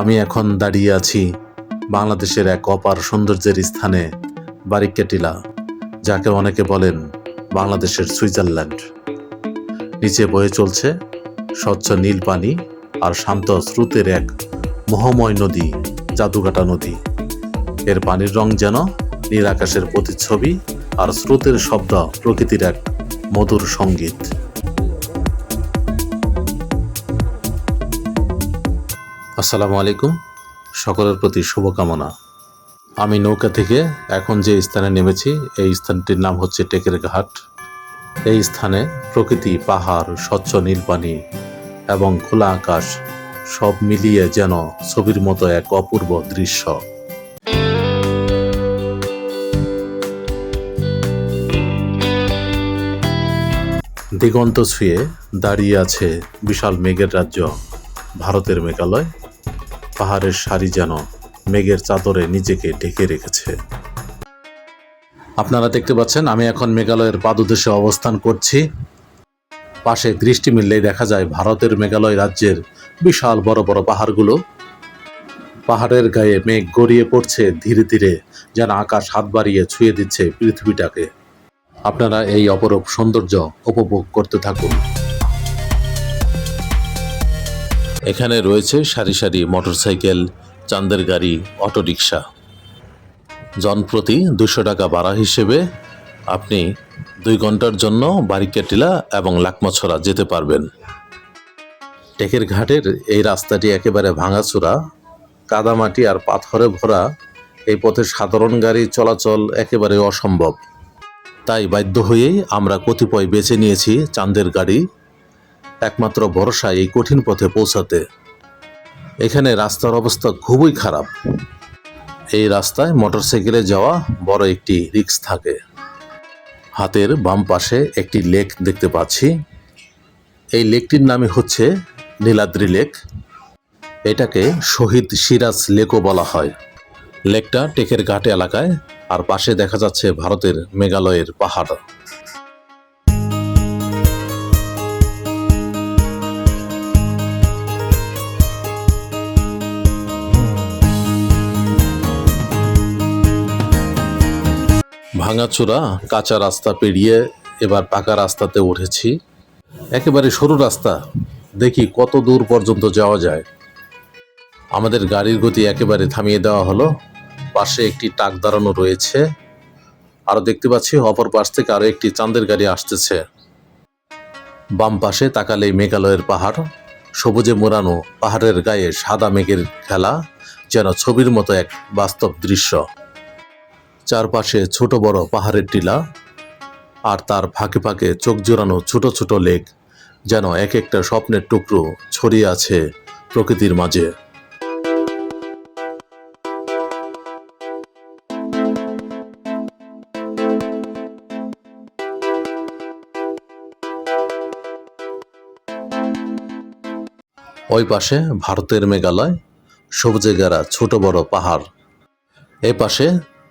আমি এখন দাঁড়িয়ে আছি বাংলাদেশের এক অপার সৌন্দর্যের স্থানে, বারিক্যাটিলা, যাকে অনেকে বলেন বাংলাদেশের সুইজারল্যান্ড। নিচে বয়ে চলছে স্বচ্ছ নীল পানি আর শান্ত স্রোতের এক মোহময় নদী জাদুকাটা নদী। এর পানির রং যেন নীল আকাশের প্রতিচ্ছবি আর স্রোতের শব্দ প্রকৃতির এক মধুর সংগীত। আসসালামু আলাইকুম। সকলের প্রতি শুভকামনা। আমি নৌকা থেকে এখন যে স্থানে নেমেছি, এই স্থানটির নাম হচ্ছে টেকের ঘাট। এই স্থানে প্রকৃতি, পাহাড়, স্বচ্ছ নীলপানি এবং খোলা আকাশ সব মিলিয়ে যেন ছবির মতো এক অপূর্ব দৃশ্য। দিগন্ত ছুঁয়ে দাঁড়িয়ে আছে বিশাল মেঘের রাজ্য, ভারতের মেঘালয়। পাহাড়ের সারি যেন মেঘের চাদরে নিজেকে ঢেকে রেখেছে। আপনারা দেখতে পাচ্ছেন, আমি এখন মেঘালয়ের পাদদেশে অবস্থান করছি। পাশে দৃষ্টি মিললেই দেখা যায় ভারতের মেঘালয় রাজ্যের বিশাল বড় বড় পাহাড়গুলো। পাহাড়ের গায়ে মেঘ গড়িয়ে পড়ছে ধীরে ধীরে, যেন আকাশ হাত বাড়িয়ে ছুঁয়ে দিচ্ছে পৃথিবীটাকে। আপনারা এই অপরূপ সৌন্দর্য উপভোগ করতে থাকুন। এখানে রয়েছে সারি সারি মোটরসাইকেল চান্দের গাড়ি, অটোরিকশা। জনপ্রতি দুশো টাকা ভাড়া হিসেবে আপনি দুই ঘণ্টার জন্য বারিকাটিলা এবং লাকমাছড়া যেতে পারবেন। টেকের ঘাটের এই রাস্তাটি একেবারে ভাঙাচোরা। কাদামাটি আর পাথরে ভরা এই পথে সাধারণ গাড়ি চলাচল একেবারে অসম্ভব। তাই বাধ্য হয়েই আমরা কতিপয় বেছে নিয়েছি চাঁদের গাড়ি একমাত্র ভরসা এই কঠিন পথে পৌঁছাতে। এখানে রাস্তার অবস্থা খুবই খারাপ। এই রাস্তায় মোটরসাইকেলে যাওয়া বড় একটি রিক্স থাকে। হাতের বাম পাশে একটি লেক দেখতে পাচ্ছি। এই লেকটির নামে হচ্ছে নীলাদ্রি লেক। এটাকে শহীদ সিরাজ লেকও বলা হয়। লেকটা টেকের ঘাট এলাকায়, আর পাশে দেখা যাচ্ছে ভারতের মেঘালয়ের পাহাড়। ভাঙাচোরা, কাঁচা রাস্তা পেরিয়ে এবার পাকা রাস্তাতে উঠেছি। একেবারে সরু রাস্তা, দেখি কত দূর পর্যন্ত যাওয়া যায়। আমাদের গাড়ির গতি একেবারে থামিয়ে দেওয়া হলো। পাশে একটি টাক দাঁড়ানো রয়েছে। আরও দেখতে পাচ্ছি, অপর পাশ থেকে আরও একটি চাঁদের গাড়ি আসতেছে। বাম পাশে তাকালে মেঘালয়ের পাহাড়, সবুজে মোড়ানো পাহাড়ের গায়ে সাদা মেঘের খেলা, যেন ছবির মতো এক বাস্তব দৃশ্য। চারপাশে ছোট বড় পাহাড়ের টিলা আর তার ফাঁকে ফাঁকে চোখ জোড়ানো ছোট ছোট লেক যেন এক একটা স্বপ্নের টুকরো ছড়িয়ে আছে প্রকৃতির মাঝে। ওই পাশে ভারতের মেঘালয়, সবুজে ঘেরা ছোট বড় পাহাড়। এ পাশে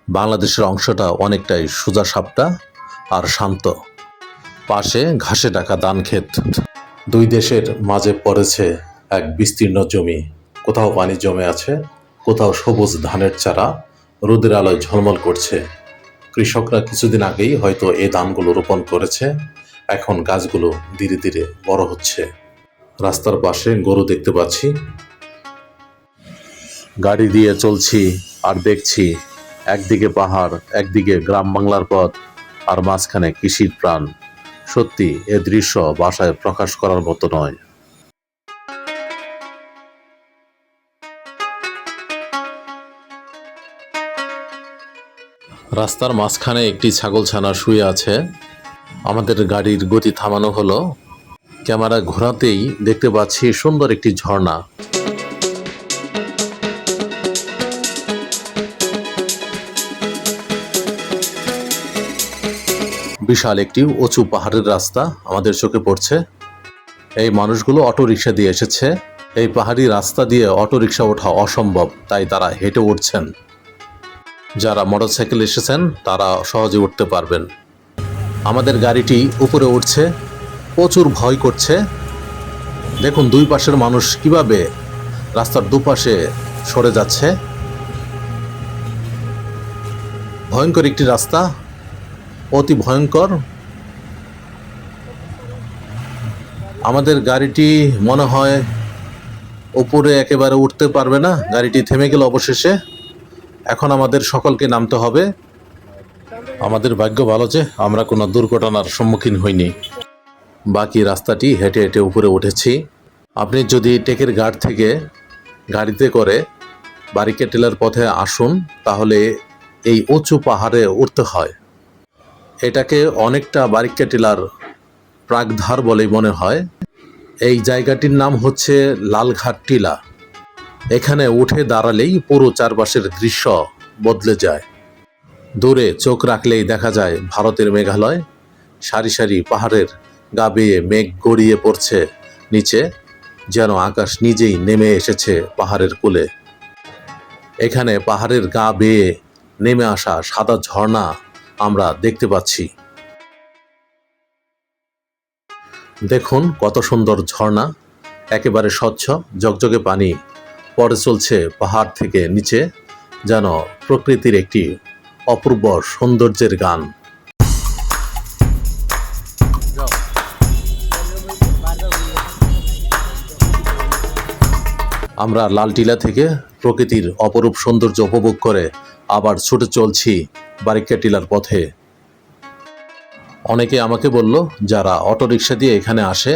বাংলাদেশের অংশটা অনেকটাই সোজা সাপটা আর শান্ত। পাশে ঘাসে ঢাকা ধান ক্ষেত দুই দেশের মাঝে পড়েছে এক বিস্তীর্ণ জমি। কোথাও পানি জমে আছে, কোথাও সবুজ ধানের চারা। রোদের আলোয় ঝলমল করছে। কৃষকরা কিছুদিন আগেই হয়তো এই ধানগুলো রোপণ করেছে। এখন গাছগুলো ধীরে ধীরে বড় হচ্ছে। রাস্তার পাশে গরু দেখতে পাচ্ছি। গাড়ি দিয়ে চলছি আর দেখছি একদিকে পাহাড়, একদিকে গ্রাম বাংলার পথ, আর মাঝখানে কৃষির প্রাণ। সত্যি, এ দৃশ্য বাসায় প্রকাশ করার মতো নয়। রাস্তার মাঝখানে একটি ছাগলছানা শুয়ে আছে। আমাদের গাড়ির গতি থামানো হলো। ক্যামেরা ঘোরাতেই দেখতে পাচ্ছি সুন্দর একটি ঝর্ণা। বিশাল একটি উঁচু পাহাড়ের রাস্তা আমাদের চোখে পড়ছে। এই মানুষগুলো অটো রিক্সা দিয়ে এসেছে। এই পাহাড়ি রাস্তা দিয়ে অটো রিক্সা ওঠা অসম্ভব, তাই তারা হেঁটে উঠছেন। যারা মোটরসাইকেল এসেছেন, তারা সহজে উঠতে পারবেন। আমাদের গাড়িটি উপরে উঠছে, প্রচুর ভয় করছে। দেখুন, দুই পাশের মানুষ কীভাবে রাস্তার দুপাশে সরে যাচ্ছে। ভয়ঙ্কর একটি রাস্তা অতি ভয়ঙ্কর। আমাদের গাড়িটি মনে হয় উপরে একেবারে উঠতে পারবে না। গাড়িটি থেমে গেল অবশেষে। এখন আমাদের সকলকে নামতে হবে। আমাদের ভাগ্য ভালো যে আমরা কোনো দুর্ঘটনার সম্মুখীন হইনি। বাকি রাস্তাটি হেঁটে হেঁটে উপরে উঠেছি। আপনি যদি টেকের ঘাট থেকে গাড়িতে করে বারিকে টেলার পথে আসুন, তাহলে এই উঁচু পাহাড়ে উঠতে হয়। এটাকে অনেকটা বারিকা টিলার প্রাগধার বলেই মনে হয়। এই জায়গাটির নাম হচ্ছে লালঘাট টিলা। এখানে উঠে দাঁড়ালেই পুরো চারপাশের দৃশ্য বদলে যায়। দূরে চোখ রাখলেই দেখা যায় ভারতের মেঘালয়। সারি সারি পাহাড়ের গা বেয়ে মেঘ গড়িয়ে পড়ছে নিচে, যেন আকাশ নিজেই নেমে এসেছে পাহাড়ের কোলে। এখানে পাহাড়ের গা বেয়ে নেমে আসা সাদা ঝর্ণা আমরা দেখতে পাচ্ছি। দেখুন কত সুন্দর ঝর্ণা, একেবারে স্বচ্ছ জগজগে পানি পরে চলছে পাহাড় থেকে নিচে, যেন প্রকৃতির একটি অপূর্ব সৌন্দর্যের গান। আমরা লালটিলা থেকে প্রকৃতির অপরূপ সৌন্দর্য উপভোগ করে আবার ছুটে চলছি বারিকা টিলার পথে। অনেকে আমাকে বলল, যারা অটোরিকশা দিয়ে এখানে আসে,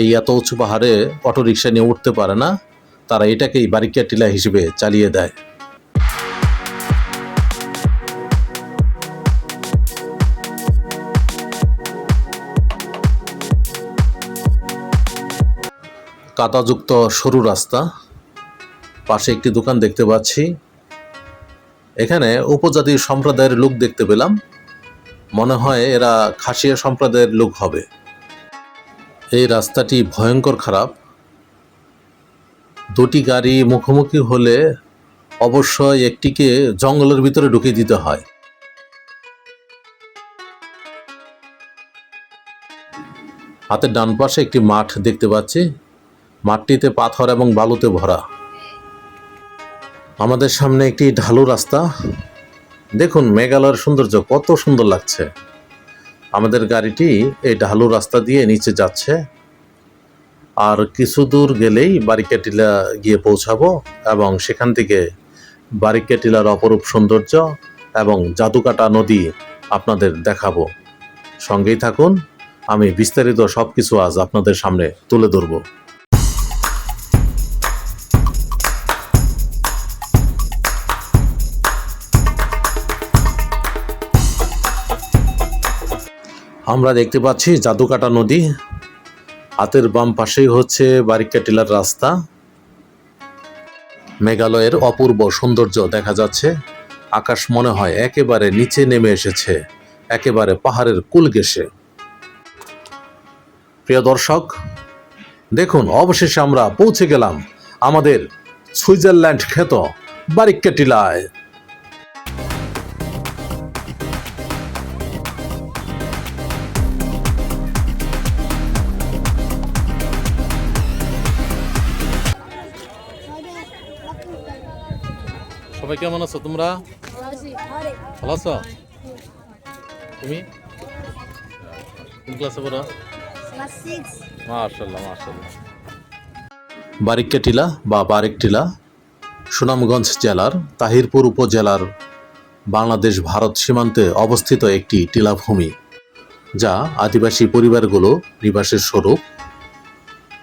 এই এত উঁচু পাহাড়ে অটোরিকশা নিয়ে উঠতে পারে না। তারা এটাকেই বারিকা টিলা হিসেবে চালিয়ে দেয়। কাদাযুক্ত সরু রাস্তা, পাশে একটি দোকান দেখতে পাচ্ছি। এখানে উপজাতি সম্প্রদায়ের লোক দেখতে পেলাম। মনে হয় এরা খাসিয়া সম্প্রদায়ের লোক হবে। এই রাস্তাটি ভয়ঙ্কর খারাপ। দুটি গাড়ি মুখোমুখি হলে অবশ্যই একটিকে জঙ্গলের ভিতরে ঢুকিয়ে দিতে হয়। হাতের ডান পাশে একটি মাঠ দেখতে পাচ্ছি। মাঠটিতে পাথর এবং বালুতে ভরা। আমাদের সামনে একটি ঢালু রাস্তা। দেখুন, মেঘালয়ের সৌন্দর্য কত সুন্দর লাগছে। আমাদের গাড়িটি এই ঢালু রাস্তা দিয়ে নিচে যাচ্ছে। আর কিছু দূর গেলেই বারিকাটিলা গিয়ে পৌঁছাবো এবং সেখান থেকে বারিকাটিলার অপরূপ সৌন্দর্য এবং জাদুকাটা নদী আপনাদের দেখাবো। সঙ্গেই থাকুন, আমি বিস্তারিত সব কিছু আজ আপনাদের সামনে তুলে ধরবো। আমরা দেখতে পাচ্ছি জাদুকাটা নদী। হাতের বাম পাশেই হচ্ছে বারিকা টিলার রাস্তা। মেঘালয়ের অপূর্ব সৌন্দর্য দেখা যাচ্ছে। আকাশ মনে হয় একেবারে নিচে নেমে এসেছে। একেবারে পাহাড়ের কুল ঘেঁষে। প্রিয় দর্শক, দেখুন, অবশেষে আমরা পৌঁছে গেলাম আমাদের সুইজারল্যান্ড খ্যাত বারিকা টিলায়। সবাই কেমন আছো তোমরা? ভালো আছো? তুমি? কোন ক্লাসে পড়ো? মার্শাল্লাহ মার্শাল্লাহ বারিকা টিলা বা বারেক টিলা, সুনামগঞ্জ জেলার তাহিরপুর উপজেলার বাংলাদেশ ভারত সীমান্তে অবস্থিত একটি টিলাভূমি যা আদিবাসী পরিবারগুলো নিবাসের স্বরূপ।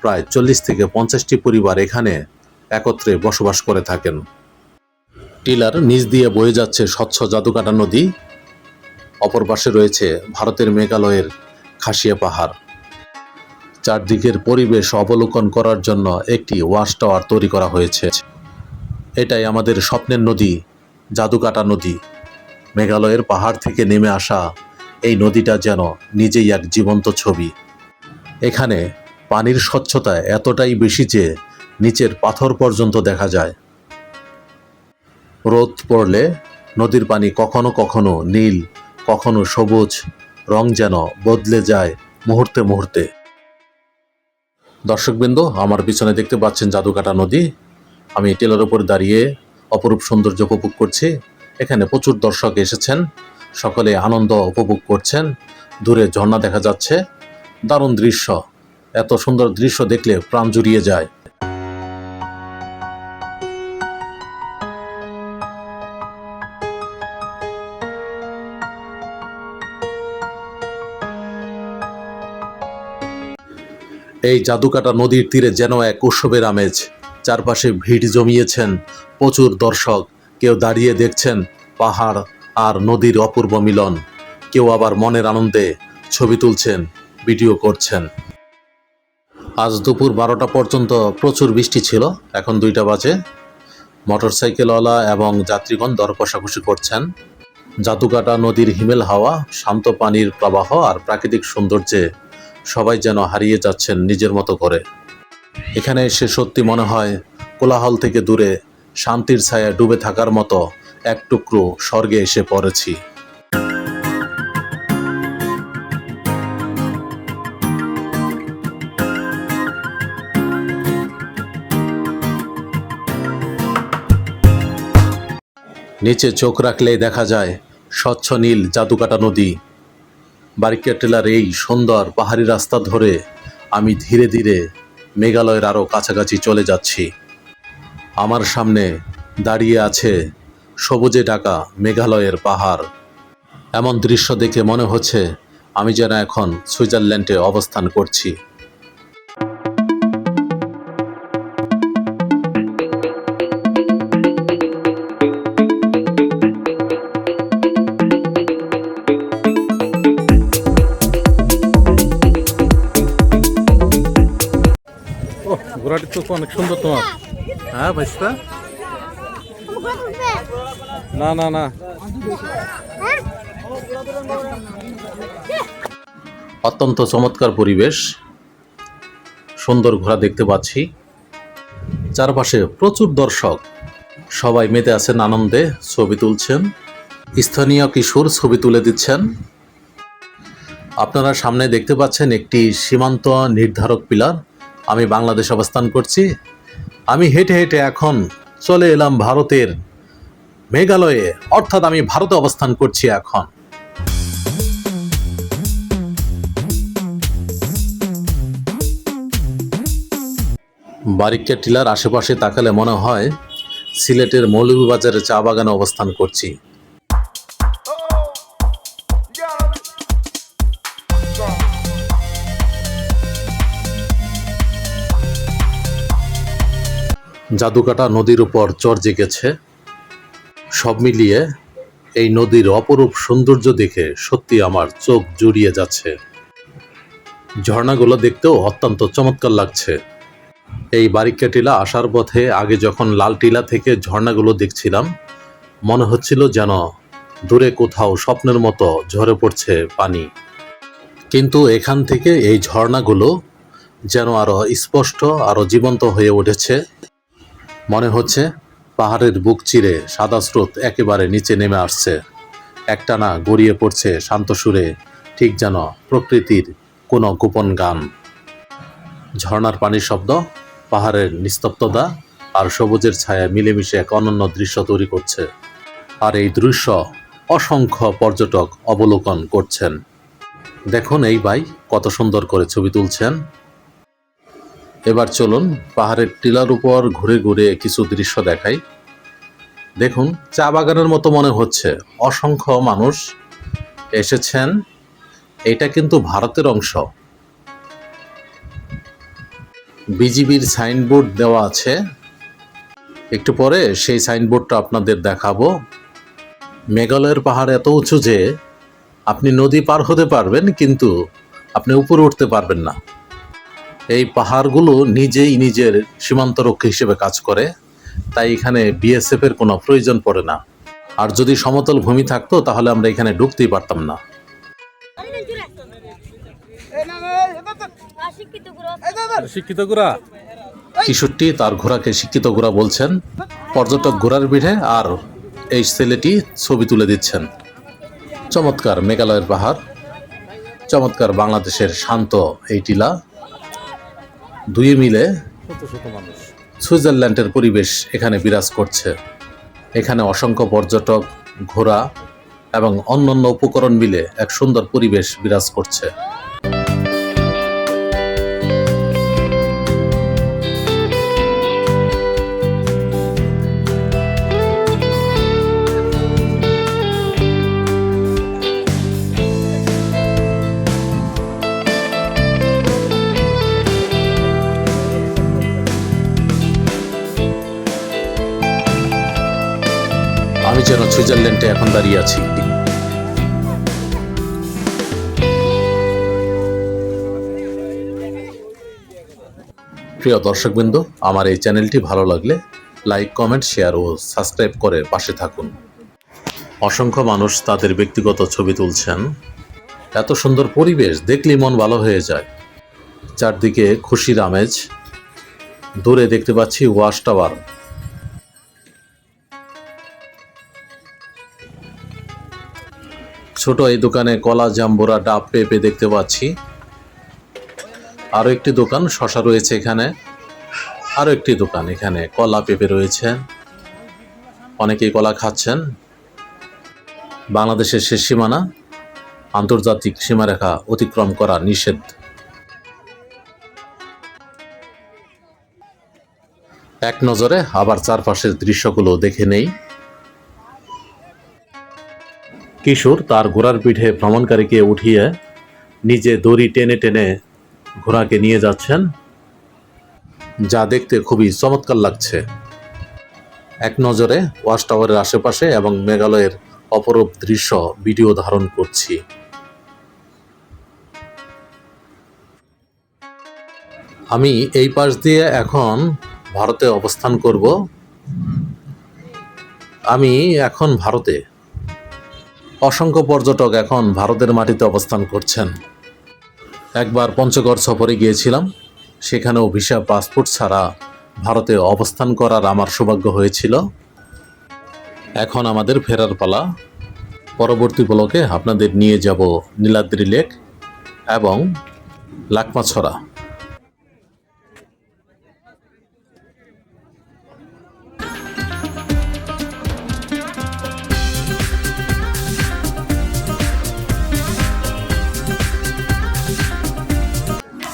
প্রায় চল্লিশ থেকে পঞ্চাশটি পরিবার এখানে একত্রে বসবাস করে থাকেন। টিলার নিচ দিয়ে বয়ে যাচ্ছে স্বচ্ছ জাদুকাটা নদী। অপর পাশে রয়েছে ভারতের মেঘালয়ের খাসিয়া পাহাড়। চারদিকের পরিবেশ অবলোকন করার জন্য একটি ওয়াশ টাওয়ার তৈরি করা হয়েছে। এটাই আমাদের স্বপ্নের নদী, জাদুকাটা নদী। মেঘালয়ের পাহাড় থেকে নেমে আসা এই নদীটা যেন নিজেই এক জীবন্ত ছবি। এখানে পানির স্বচ্ছতা এতটাই বেশি যে নিচের পাথর পর্যন্ত দেখা যায়। রোদ পড়লে নদীর পানি কখনো কখনো নীল, কখনো সবুজ, রং যেন বদলে যায় মুহূর্তে মুহূর্তে। দর্শকবৃন্দ, আমার পিছনে দেখতে পাচ্ছেন জাদুকাটা নদী। আমি টেলার উপর দাঁড়িয়ে অপরূপ সৌন্দর্য উপভোগ করছি। এখানে প্রচুর দর্শক এসেছেন। সকলে আনন্দ উপভোগ করছেন। দূরে ঝর্ণা দেখা যাচ্ছে। দারুণ দৃশ্য। এত সুন্দর দৃশ্য দেখলে প্রাণ জুড়িয়ে যায়। এই জাদুকাটা নদীর তীরে যেন এক উৎসবের আমেজ। চারপাশে ভিড় জমিয়েছেন প্রচুর দর্শক। কেউ দাঁড়িয়ে দেখছেন পাহাড় আর নদীর অপূর্ব মিলন। কেউ আবার মনের আনন্দে ছবি তুলছেন, ভিডিও করছেন। আজ দুপুর বারোটা পর্যন্ত প্রচুর বৃষ্টি ছিল, এখন দুইটা বাজে। মোটরসাইকেলওয়ালা এবং যাত্রীগণ দর কষাকষি করছেন। জাদুকাটা নদীর হিমেল হাওয়া, শান্ত পানির প্রবাহ আর প্রাকৃতিক সৌন্দর্যে সবাই যেন হারিয়ে যাচ্ছেন নিজের মতো করে। এখানে এসে সত্যি মনে হয়, কোলাহল থেকে দূরে, শান্তির ছায়া ডুবে থাকার মতো এক টুকরো স্বর্গে এসে পড়েছি। নিচে চোখ রাখলেই দেখা যায়, স্বচ্ছ নীল জাদুকাটা নদী বারিকা টেলার এই সুন্দর পাহাড়ি রাস্তা ধরে আমি ধীরে ধীরে মেঘালয়ের আরও কাছাকাছি চলে যাচ্ছি। আমার সামনে দাঁড়িয়ে আছে সবুজে ঢাকা মেঘালয়ের পাহাড়। এমন দৃশ্য দেখে মনে হচ্ছে আমি যেন এখন সুইজারল্যান্ডে অবস্থান করছি। তো অনেক সুন্দর তোমার। হ্যাঁ ভাইস্তা না না না। অত্যন্ত চমৎকার পরিবেশ। সুন্দর ঘোড়া দেখতে পাচ্ছি। চারপাশে প্রচুর দর্শক। সবাই মেতে আছেন আনন্দে, ছবি তুলছেন। স্থানীয় কিশোর ছবি তুলে দিচ্ছেন। আপনারা সামনে দেখতে পাচ্ছেন একটি সীমান্ত নির্ধারক পিলার। আমি বাংলাদেশ অবস্থান করছি। আমি হেঁটে হেঁটে এখন চলে এলাম ভারতের মেঘালয়ে। অর্থাৎ আমি ভারতে অবস্থান করছি এখন। বারিকা টিলার আশেপাশে তাকালে মনে হয় সিলেটের মৌলভীবাজারে চা বাগানে অবস্থান করছি। জাদুকাটা নদীর উপর চর জেগেছে। সব মিলিয়ে এই নদীর অপরূপ সৌন্দর্য দেখে সত্যি আমার চোখ জুড়িয়ে যাচ্ছে। ঝর্ণাগুলো দেখতেও অত্যন্ত চমৎকার লাগছে। এই বারিকা টিলা আসার পথে আগে যখন লাল টিলা থেকে ঝর্ণাগুলো দেখছিলাম, মনে হচ্ছিল যেন দূরে কোথাও স্বপ্নের মতো ঝরে পড়ছে পানি। কিন্তু এখান থেকে এই ঝর্ণাগুলো যেন আরও স্পষ্ট, আরও জীবন্ত হয়ে উঠেছে। মনে হচ্ছে পাহাড়ের বুক চিরে সাদা স্রোত একেবারে নিচে নেমে আসছে। একটানা গড়িয়ে পড়ছে শান্ত সুরে, ঠিক যেন প্রকৃতির কোনো গোপন গান। ঝর্ণার পানির শব্দ, পাহাড়ের নিস্তব্ধতা আর সবুজের ছায়া মিলেমিশে এক অনন্য দৃশ্য তৈরি করছে। আর এই দৃশ্য অসংখ্য পর্যটক অবলোকন করছেন। দেখুন এই ভাই কত সুন্দর করে ছবি তুলছেন। এবার চলুন পাহাড়ের টিলার উপর ঘুরে ঘুরে কিছু দৃশ্য দেখাই। দেখুন, চা বাগানের মতো মনে হচ্ছে। অসংখ্য মানুষ এসেছেন। এটা কিন্তু ভারতের অংশ। বিজিবির সাইনবোর্ড দেওয়া আছে। একটু পরে সেই সাইনবোর্ডটা আপনাদের দেখাবো। মেঘালয়ের পাহাড় এত উঁচু যে আপনি নদী পার হতে পারবেন, কিন্তু আপনি উপরে উঠতে পারবেন না। এই পাহাড়গুলো নিজেই নিজের সীমান্ত রক্ষী হিসেবে কাজ করে তাই এখানে বিএসএফ এর কোনো প্রয়োজন পড়ে না। আর যদি সমতল ভূমি থাকতো তাহলে আমরা এখানে ঢুকতেই পারতাম না। শিক্ষিত গুরু শিক্ষিত ঘোড়া কিশোরটি তার ঘোড়াকে শিক্ষিত ঘোড়া বলছেন। পর্যটক ঘোড়ার পিঠে আর এই ছেলেটি ছবি তুলে দিচ্ছেন। চমৎকার মেঘালয়ের পাহাড় চমৎকার বাংলাদেশের শান্ত এই টিলা। দুয়ে মিলে সুইজারল্যান্ডের পরিবেশ এখানে বিরাজ করছে। এখানে অসংখ্য পর্যটক ঘোরা এবং অন্যান্য উপকরণ মিলে এক সুন্দর পরিবেশ বিরাজ করছে। যেন সুইজারল্যান্ডে এখন দাঁড়িয়ে আছি। প্রিয় দর্শকবৃন্দ, আমার এই চ্যানেলটি ভালো লাগলে লাইক, কমেন্ট, শেয়ার ও সাবস্ক্রাইব করে পাশে থাকুন। অসংখ্য মানুষ তাদের ব্যক্তিগত ছবি তুলছেন। এত সুন্দর পরিবেশ, দেখলেই মন ভালো হয়ে যায়। চারদিকে খুশির আমেজ। দূরে দেখতে পাচ্ছি ওয়াশ টাওয়ার। ছোট এই দোকানে কলা, জাম্বুরা, ডাব পেঁপে দেখতে পাচ্ছি। আরও একটি দোকান, শশা রয়েছে এখানে। আরও একটি দোকান এখানে, কলা পেঁপে রয়েছে। অনেকেই কলা খাচ্ছেন। বাংলাদেশের শেষ সীমানা, আন্তর্জাতিক সীমারেখা অতিক্রম করা নিষেধ। এক নজরে আবার চারপাশের দৃশ্যগুলো দেখে নেই। কিশোর তার ঘোড়ার পিঠে ভ্রমণকারীকে উঠিয়ে নিজে দড়ি টেনে টেনে ঘোড়াকে নিয়ে যাচ্ছেন। যা দেখতে খুবই চমৎকার লাগছে। এক নজরে ওয়াচ টাওয়ারের আশেপাশে এবং মেঘালয়ের অপরূপ দৃশ্য ভিডিও ধারণ করছি। আমি এই পাশ দিয়ে এখন ভারতে অবস্থান করব। আমি এখন ভারতে। অসংখ্য পর্যটক এখন ভারতের মাটিতে অবস্থান করছেন। একবার পঞ্চগড় সফরে গিয়েছিলাম, সেখানেও ভিসা পাসপোর্ট ছাড়া ভারতে অবস্থান করার আমার সৌভাগ্য হয়েছিল। এখন আমাদের ফেরার পালা। পরবর্তী ব্লকে আপনাদের নিয়ে যাব নীলাদ্রি লেক এবং লাকমাছড়া।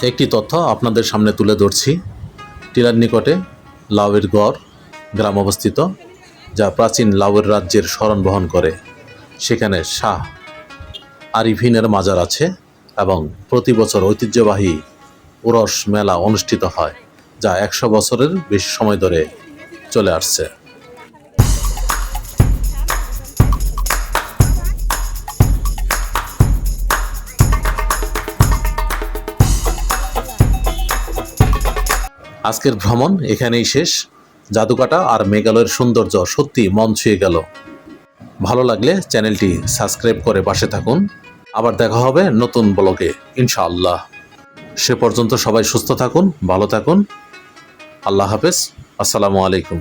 একটি তথ্য আপনাদের সামনে তুলে ধরছি। টিলার নিকটে লাউয়ের গড় গ্রাম অবস্থিত, যা প্রাচীন লাউয়ের রাজ্যের স্মরণ বহন করে। সেখানে শাহ আরিফিনের মাজার আছে এবং প্রতি বছর ঐতিহ্যবাহী উরস মেলা অনুষ্ঠিত হয়, যা একশো বছরের বেশি সময় ধরে চলে আসছে। আজকের ভ্রমণ এখানেই শেষ। জাদুকাটা আর মেঘালয়ের সৌন্দর্য সত্যি মন ছুঁয়ে গেল। ভালো লাগলে চ্যানেলটি সাবস্ক্রাইব করে পাশে থাকুন। আবার দেখা হবে নতুন ব্লগে, ইনশাআল্লাহ। সে পর্যন্ত সবাই সুস্থ থাকুন, ভালো থাকুন। আল্লাহ হাফেজ। আসসালামু আলাইকুম।